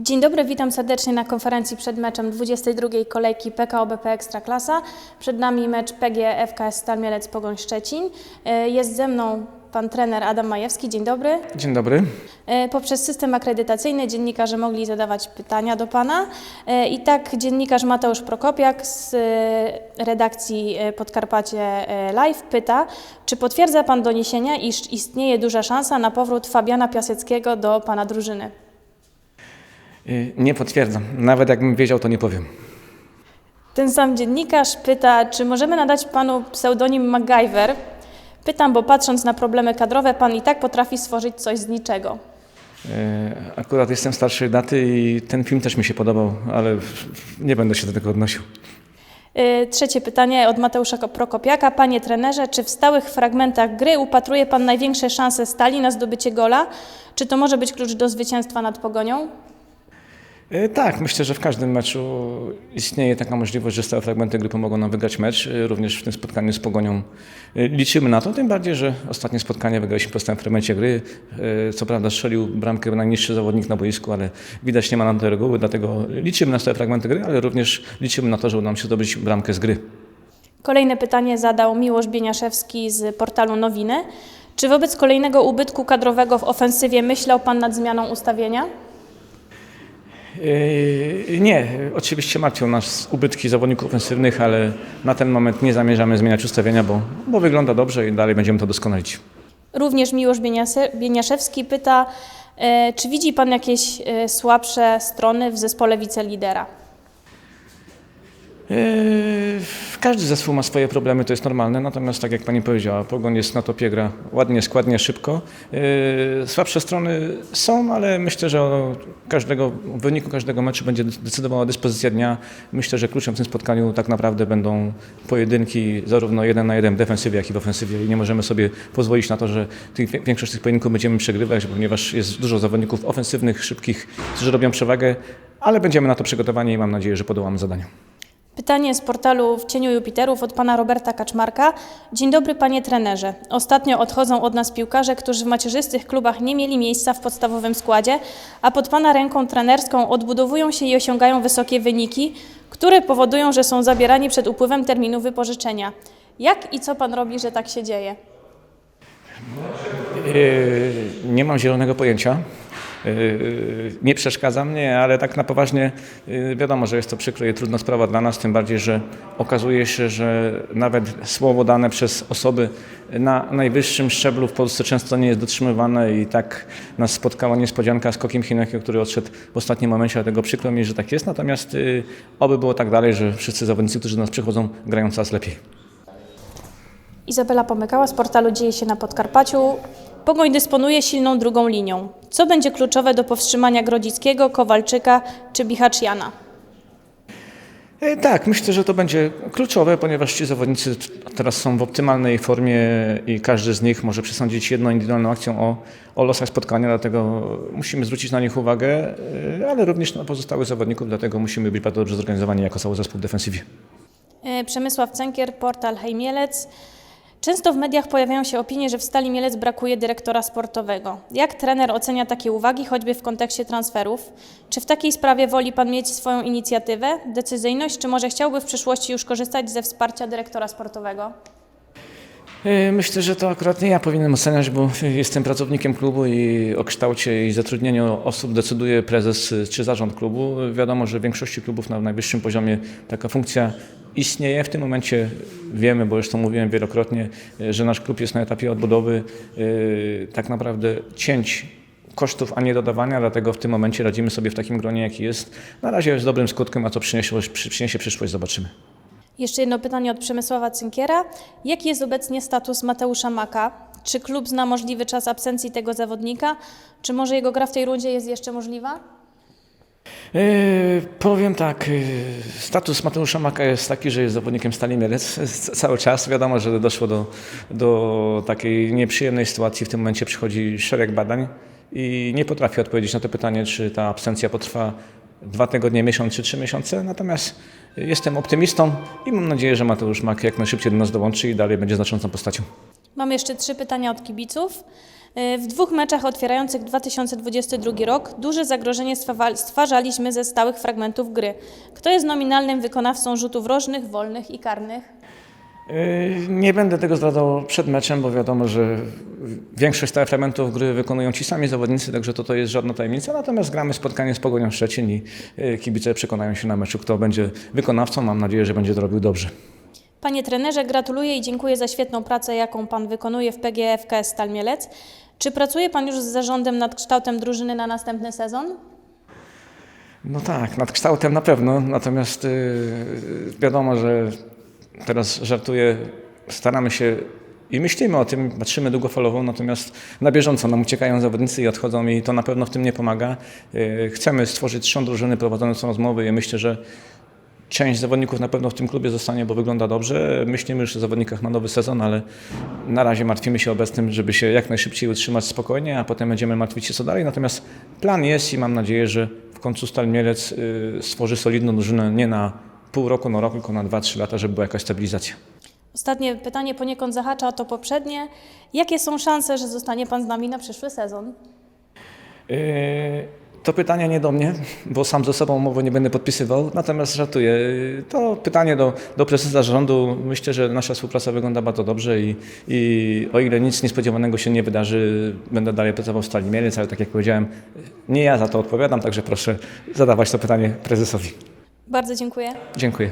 Dzień dobry, witam serdecznie na konferencji przed meczem 22. kolejki PKO BP Ekstraklasa. Przed nami mecz PG FKS Stal Mielec Pogoń Szczecin. E, Jest ze mną pan trener Adam Majewski. Dzień dobry. Dzień dobry. E, Poprzez system akredytacyjny dziennikarze mogli zadawać pytania do pana. E, I tak dziennikarz Mateusz Prokopiak z e, redakcji Podkarpacie Live pyta, czy potwierdza pan doniesienia, iż istnieje duża szansa na powrót Fabiana Piaseckiego do pana drużyny? Nie potwierdzam. Nawet jakbym wiedział, to nie powiem. Ten sam dziennikarz pyta, czy możemy nadać panu pseudonim MacGyver. Pytam, bo patrząc na problemy kadrowe, pan i tak potrafi stworzyć coś z niczego. Y, Akurat jestem starszej daty i ten film też mi się podobał, ale nie będę się do tego odnosił. Yy, Trzecie pytanie od Mateusza Prokopiaka. Panie trenerze, czy w stałych fragmentach gry upatruje pan największe szanse stali na zdobycie gola? Czy to może być klucz do zwycięstwa nad Pogonią? Y, Tak, myślę, że w każdym meczu istnieje taka możliwość, że stałe fragmenty gry pomogą nam wygrać mecz. Y, Również w tym spotkaniu z Pogonią y, liczymy na to, tym bardziej, że ostatnie spotkanie wygraliśmy po stałym fragmencie gry. Co prawda strzelił bramkę najniższy zawodnik na boisku, ale widać nie ma nam tej reguły, dlatego liczymy na stałe fragmenty gry, ale również liczymy na to, że uda nam się zdobyć bramkę z gry. Kolejne pytanie zadał Miłosz Bieniaszewski z portalu Nowiny. Czy wobec kolejnego ubytku kadrowego w ofensywie myślał pan nad zmianą ustawienia? Yy, Nie, oczywiście martwią nas ubytki zawodników ofensywnych, ale na ten moment nie zamierzamy zmieniać ustawienia, bo, bo wygląda dobrze i dalej będziemy to doskonalić. Również Miłosz Bieniaszewski pyta, e, czy widzi Pan jakieś e, słabsze strony w zespole wicelidera? Yy, Każdy zespół ma swoje problemy, to jest normalne, natomiast tak jak Pani powiedziała, Pogoń jest na topie, gra ładnie, składnie, szybko. Yy, Słabsze strony są, ale myślę, że o każdego, w wyniku każdego meczu będzie decydowała dyspozycja dnia. Myślę, że kluczem w tym spotkaniu tak naprawdę będą pojedynki zarówno jeden na jeden w defensywie, jak i w ofensywie i nie możemy sobie pozwolić na to, że tych, większość tych pojedynków będziemy przegrywać, ponieważ jest dużo zawodników ofensywnych, szybkich, którzy robią przewagę, ale będziemy na to przygotowani i mam nadzieję, że podołamy zadaniu. Pytanie z portalu W cieniu Jupiterów od pana Roberta Kaczmarka. Dzień dobry panie trenerze. Ostatnio odchodzą od nas piłkarze, którzy w macierzystych klubach nie mieli miejsca w podstawowym składzie, a pod pana ręką trenerską odbudowują się i osiągają wysokie wyniki, które powodują, że są zabierani przed upływem terminu wypożyczenia. Jak i co pan robi, że tak się dzieje? Yy, Nie mam zielonego pojęcia. Yy, Nie przeszkadza mnie, ale tak na poważnie yy, wiadomo, że jest to przykro i trudna sprawa dla nas, tym bardziej, że okazuje się, że nawet słowo dane przez osoby na najwyższym szczeblu w Polsce często nie jest dotrzymywane i tak nas spotkała niespodzianka z Kokiem Hinechem, który odszedł w ostatnim momencie, dlatego przykro mi, że tak jest, natomiast oby było tak dalej, że wszyscy zawodnicy, którzy do nas przychodzą, grają coraz lepiej. Izabela Pomykała z portalu Dzieje się na Podkarpaciu. Pogoń dysponuje silną drugą linią. Co będzie kluczowe do powstrzymania Grodzickiego, Kowalczyka czy Bihaczjana? E, Tak, myślę, że to będzie kluczowe, ponieważ ci zawodnicy teraz są w optymalnej formie i każdy z nich może przesądzić jedną indywidualną akcją o, o losach spotkania, dlatego musimy zwrócić na nich uwagę, e, ale również na pozostałych zawodników, dlatego musimy być bardzo dobrze zorganizowani jako cały zespół w defensywie. E, Przemysław Cękier, portal Hej Mielec. Często w mediach pojawiają się opinie, że w Stali Mielec brakuje dyrektora sportowego. Jak trener ocenia takie uwagi, choćby w kontekście transferów? Czy w takiej sprawie woli Pan mieć swoją inicjatywę, decyzyjność, czy może chciałby w przyszłości już korzystać ze wsparcia dyrektora sportowego? E, Myślę, że to akurat nie ja powinienem oceniać, bo jestem pracownikiem klubu i o kształcie i zatrudnieniu osób decyduje prezes y, czy zarząd klubu. Wiadomo, że w większości klubów na najwyższym poziomie taka funkcja istnieje. W tym momencie wiemy, bo już to mówiłem wielokrotnie, że nasz klub jest na etapie odbudowy y, tak naprawdę cięć kosztów, a nie dodawania, dlatego w tym momencie radzimy sobie w takim gronie, jaki jest. Na razie z dobrym skutkiem, a co przyniesie przyszłość, zobaczymy. Jeszcze jedno pytanie od Przemysława Cynkiera. Jaki jest obecnie status Mateusza Maka? Czy klub zna możliwy czas absencji tego zawodnika? Czy może jego gra w tej rundzie jest jeszcze możliwa? Yy, powiem tak, yy, status Mateusza Maka jest taki, że jest zawodnikiem Stali Mielec cały czas. Wiadomo, że doszło do, do takiej nieprzyjemnej sytuacji. W tym momencie przychodzi szereg badań i nie potrafię odpowiedzieć na to pytanie, czy ta absencja potrwa dwa tygodnie, miesiąc czy trzy miesiące. Natomiast jestem optymistą i mam nadzieję, że Mateusz Mak jak najszybciej do nas dołączy i dalej będzie znaczącą postacią. Mam jeszcze trzy pytania od kibiców. Y, W dwóch meczach otwierających 2022 rok duże zagrożenie stwa- stwarzaliśmy ze stałych fragmentów gry. Kto jest nominalnym wykonawcą rzutów rożnych, wolnych i karnych? Yy, Nie będę tego zdradzał przed meczem, bo wiadomo, że większość stałych elementów gry wykonują ci sami zawodnicy, także to, to jest żadna tajemnica. Natomiast gramy spotkanie z Pogonią Szczecin i yy, kibice przekonają się na meczu, kto będzie wykonawcą. Mam nadzieję, że będzie to robił dobrze. Panie trenerze, gratuluję i dziękuję za świetną pracę, jaką Pan wykonuje w PGF KS Stal Mielec. Czy pracuje Pan już z zarządem nad kształtem drużyny na następny sezon? No tak, nad kształtem na pewno, natomiast yy, wiadomo, że teraz żartuję, staramy się i myślimy o tym, patrzymy długofalowo, natomiast na bieżąco nam uciekają zawodnicy i odchodzą i to na pewno w tym nie pomaga. Yy, chcemy stworzyć trzon drużyny, prowadząc rozmowy i myślę, że część zawodników na pewno w tym klubie zostanie, bo wygląda dobrze. Myślimy już o zawodnikach na nowy sezon, ale na razie martwimy się obecnym, żeby się jak najszybciej utrzymać spokojnie, a potem będziemy martwić się co dalej. Natomiast plan jest i mam nadzieję, że w końcu Stal Mielec y, stworzy solidną drużynę nie na pół roku, na rok, tylko na 2-3 lata, żeby była jakaś stabilizacja. Ostatnie pytanie poniekąd zahacza o to poprzednie. Jakie są szanse, że zostanie Pan z nami na przyszły sezon? Yy, To pytanie nie do mnie, bo sam ze sobą umowy nie będę podpisywał, natomiast żartuję. To pytanie do, do prezesa zarządu. Myślę, że nasza współpraca wygląda bardzo dobrze i, i o ile nic niespodziewanego się nie wydarzy, będę dalej pracował w Stali Mielec, ale tak jak powiedziałem, nie ja za to odpowiadam, także proszę zadawać to pytanie prezesowi. Bardzo dziękuję. Dziękuję.